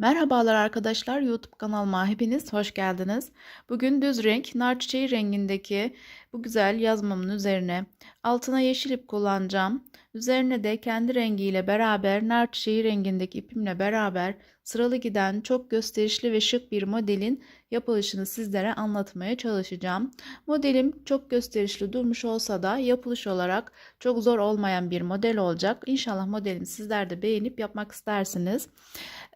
Merhabalar arkadaşlar YouTube kanalıma hepiniz hoş geldiniz. Bugün düz renk nar çiçeği rengindeki bu güzel yazmamın üzerine altına yeşil ip kullanacağım. Üzerine de kendi rengiyle beraber nar çiçeği rengindeki ipimle beraber sıralı giden çok gösterişli ve şık bir modelin yapılışını sizlere anlatmaya çalışacağım. Modelim çok gösterişli durmuş olsa da yapılış olarak çok zor olmayan bir model olacak. İnşallah modelimi sizler de beğenip yapmak istersiniz.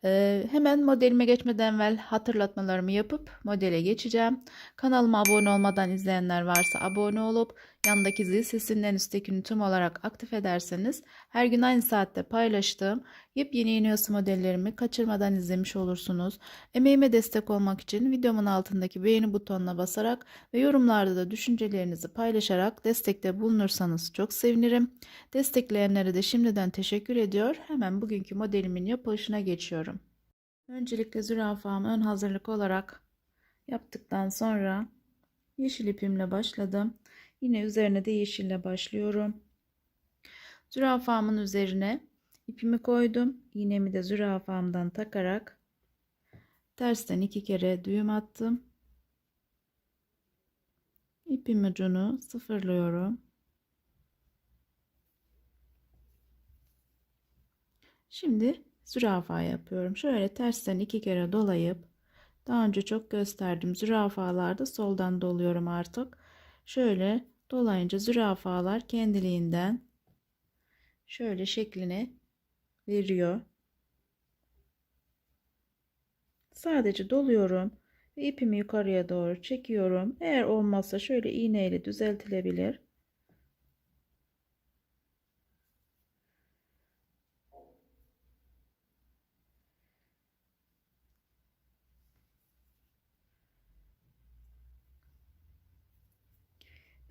Ee, hemen modelime geçmeden evvel hatırlatmalarımı yapıp modele geçeceğim. Kanalıma abone olmadan izleyenler varsa abone olup yandaki zil sesinin en üsttekini tüm olarak aktif ederseniz her gün aynı saatte paylaştığım yepyeni yeni hası modellerimi kaçırmadan izlemiş olursunuz. Emeğime destek olmak için videomun altındaki beğeni butonuna basarak ve yorumlarda da düşüncelerinizi paylaşarak destekte bulunursanız çok sevinirim. Destekleyenlere de şimdiden teşekkür ediyor. Hemen bugünkü modelimin yapılışına geçiyorum. Öncelikle zürafamı ön hazırlık olarak yaptıktan sonra yeşil ipimle başladım. Yine üzerine de yeşille başlıyorum. Zürafamın üzerine ipimi koydum. İğnemi de zürafamdan takarak tersten iki kere düğüm attım. İpim ucunu sıfırlıyorum. Şimdi zürafa yapıyorum. Şöyle tersten iki kere dolayıp daha önce çok gösterdim. Zürafalarda soldan doluyorum artık. Şöyle dolayınca zürafalar kendiliğinden şöyle şeklini veriyor. Sadece doluyorum ve ipimi yukarıya doğru çekiyorum. Eğer olmazsa şöyle iğneyle düzeltilebilir.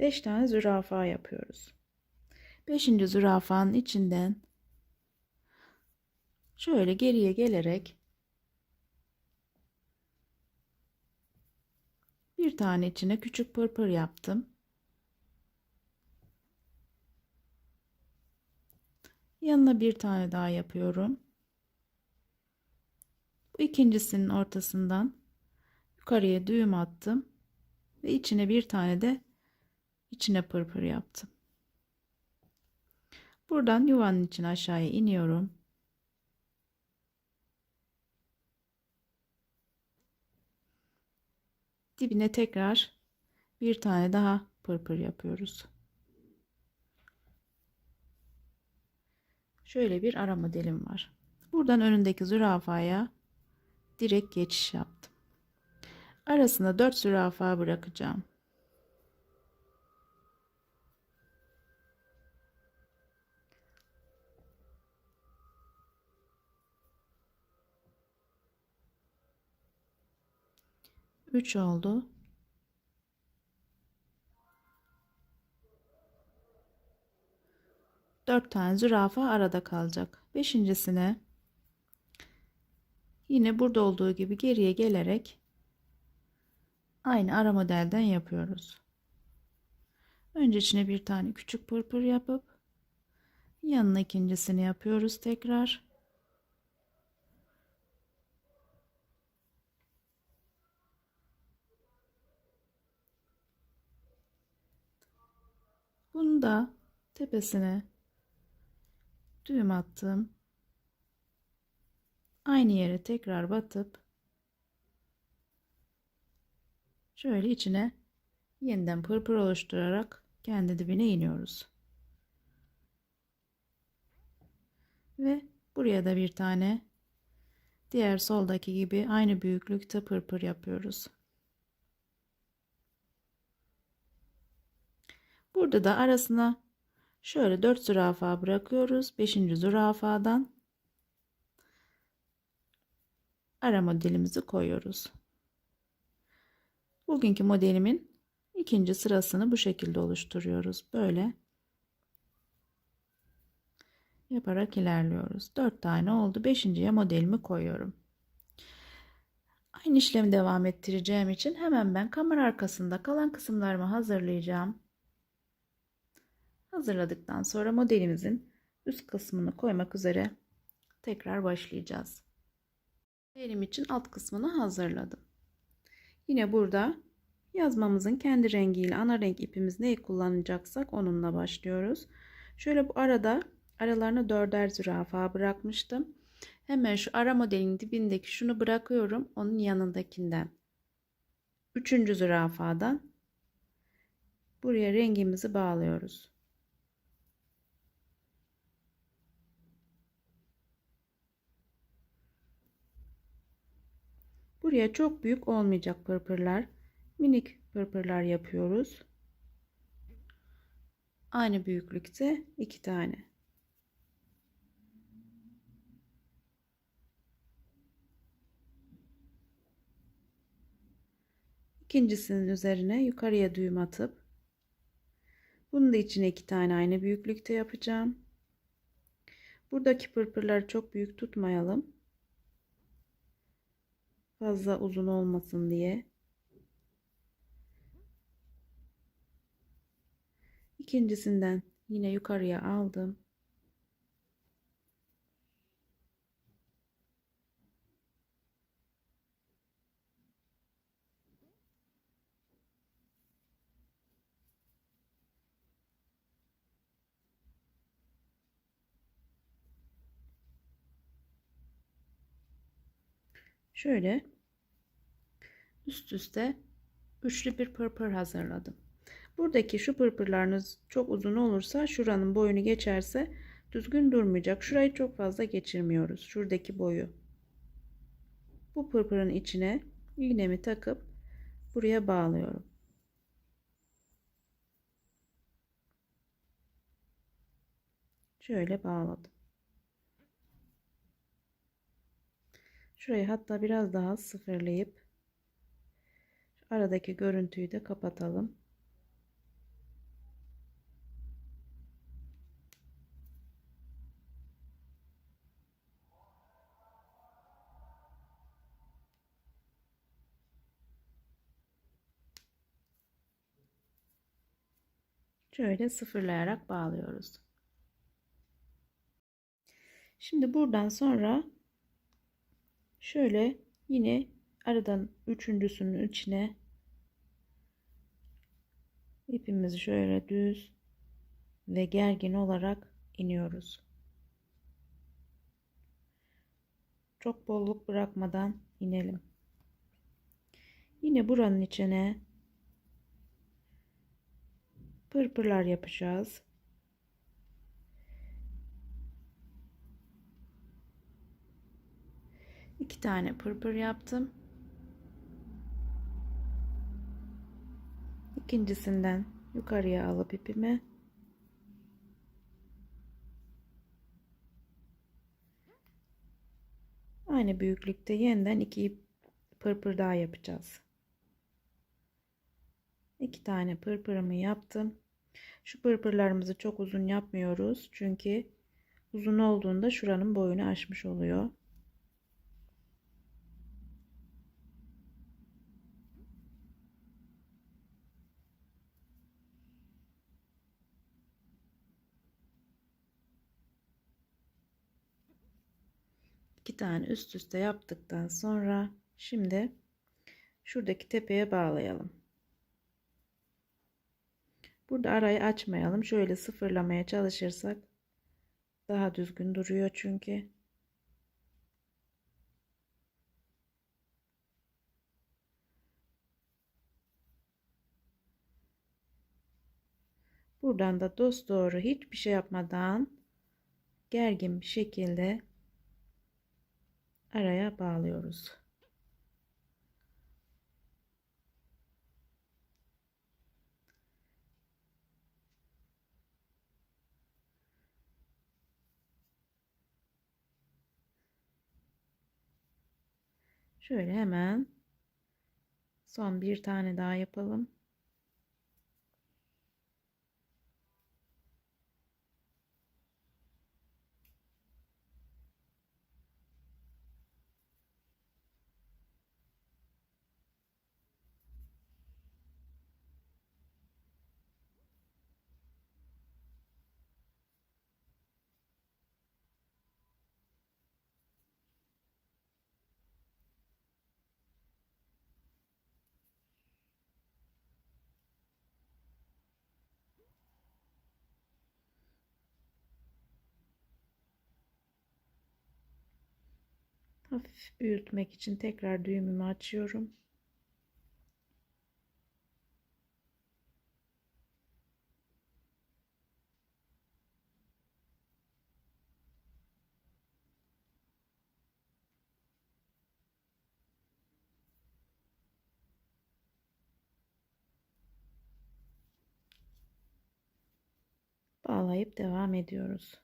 Beş tane zürafa yapıyoruz. Beşinci zürafanın içinden şöyle geriye gelerek bir tane içine küçük pırpır yaptım. Yanına bir tane daha yapıyorum. Bu ikincisinin ortasından yukarıya düğüm attım ve içine bir tane de içine pırpır yaptım. Buradan yuvanın içine aşağıya iniyorum. Dibine tekrar bir tane daha pırpır yapıyoruz. Şöyle bir ara modelim var. Buradan önündeki zürafaya direkt geçiş yaptım. Arasına 4 zürafa bırakacağım. 3 oldu. Dört tane zürafa arada kalacak. Beşincisine yine burada olduğu gibi geriye gelerek aynı ara modelden yapıyoruz. Önce içine bir tane küçük pırpır yapıp yanına ikincisini yapıyoruz tekrar. Bunu da tepesine düğüm attım. Aynı yere tekrar batıp şöyle içine yeniden pırpır oluşturarak kendi dibine iniyoruz. Ve buraya da bir tane diğer soldaki gibi aynı büyüklükte pırpır yapıyoruz. Burada da arasına şöyle 4 zürafa bırakıyoruz. 5. zürafadan ara modelimizi koyuyoruz. Bugünkü modelimin ikinci sırasını bu şekilde oluşturuyoruz. Böyle yaparak ilerliyoruz. 4 tane oldu. 5.ye modelimi koyuyorum. Aynı işlemi devam ettireceğim için hemen ben kamera arkasında kalan kısımlarımı hazırlayacağım. Hazırladıktan sonra modelimizin üst kısmını koymak üzere tekrar başlayacağız. Benim için alt kısmını hazırladım. Yine burada yazmamızın kendi rengiyle ana renk ipimiz neyi kullanacaksak onunla başlıyoruz. Şöyle bu arada aralarına dörder zürafa bırakmıştım. Hemen şu ara modelin dibindeki şunu bırakıyorum. Onun yanındakinden. Üçüncü zürafadan buraya rengimizi bağlıyoruz. Buraya çok büyük olmayacak pırpırlar. Minik pırpırlar yapıyoruz. Aynı büyüklükte iki tane. İkincisinin üzerine yukarıya düğüm atıp bunun da içine iki tane aynı büyüklükte yapacağım. Buradaki pırpırları çok büyük tutmayalım. Fazla uzun olmasın diye. İkincisinden yine yukarıya aldım. Şöyle üst üste üçlü bir pırpır hazırladım. Buradaki şu pırpırlarınız çok uzun olursa şuranın boyunu geçerse düzgün durmayacak. Şurayı çok fazla geçirmiyoruz. Şuradaki boyu. Bu pırpırın içine iğnemi takıp buraya bağlıyorum. Şöyle bağladım. Şurayı hatta biraz daha sıfırlayıp aradaki görüntüyü de kapatalım. Şöyle sıfırlayarak bağlıyoruz. Şimdi buradan sonra şöyle yine aradan üçüncüsünün içine ipimizi şöyle düz ve gergin olarak iniyoruz. Çok bolluk bırakmadan inelim. Yine buranın içine pırpırlar yapacağız. İki tane pırpır yaptım. İkincisinden yukarıya alıp ipimi aynı büyüklükte yeniden iki pırpır daha yapacağız. İki tane pırpırımı yaptım. Şu pırpırlarımızı çok uzun yapmıyoruz. Çünkü uzun olduğunda şuranın boyunu aşmış oluyor. İki tane üst üste yaptıktan sonra şimdi şuradaki tepeye bağlayalım. Burada arayı açmayalım. Şöyle sıfırlamaya çalışırsak daha düzgün duruyor çünkü. Buradan da dost doğru hiçbir şey yapmadan gergin bir şekilde araya bağlıyoruz. Şöyle hemen son bir tane daha yapalım. Hafif büyütmek için tekrar düğümümü açıyorum. bağlayıp devam ediyoruz.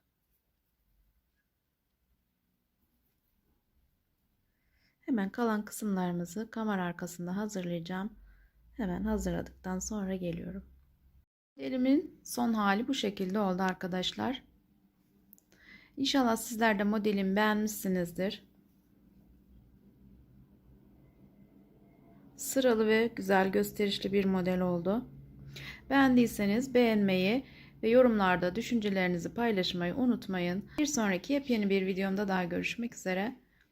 Hemen kalan kısımlarımızı kamera arkasında hazırlayacağım. Hemen hazırladıktan sonra geliyorum. Modelimin son hali bu şekilde oldu arkadaşlar. İnşallah sizler de modelimi beğenmişsinizdir. Sıralı ve güzel gösterişli bir model oldu. Beğendiyseniz beğenmeyi ve yorumlarda düşüncelerinizi paylaşmayı unutmayın. Bir sonraki yepyeni bir videomda daha görüşmek üzere.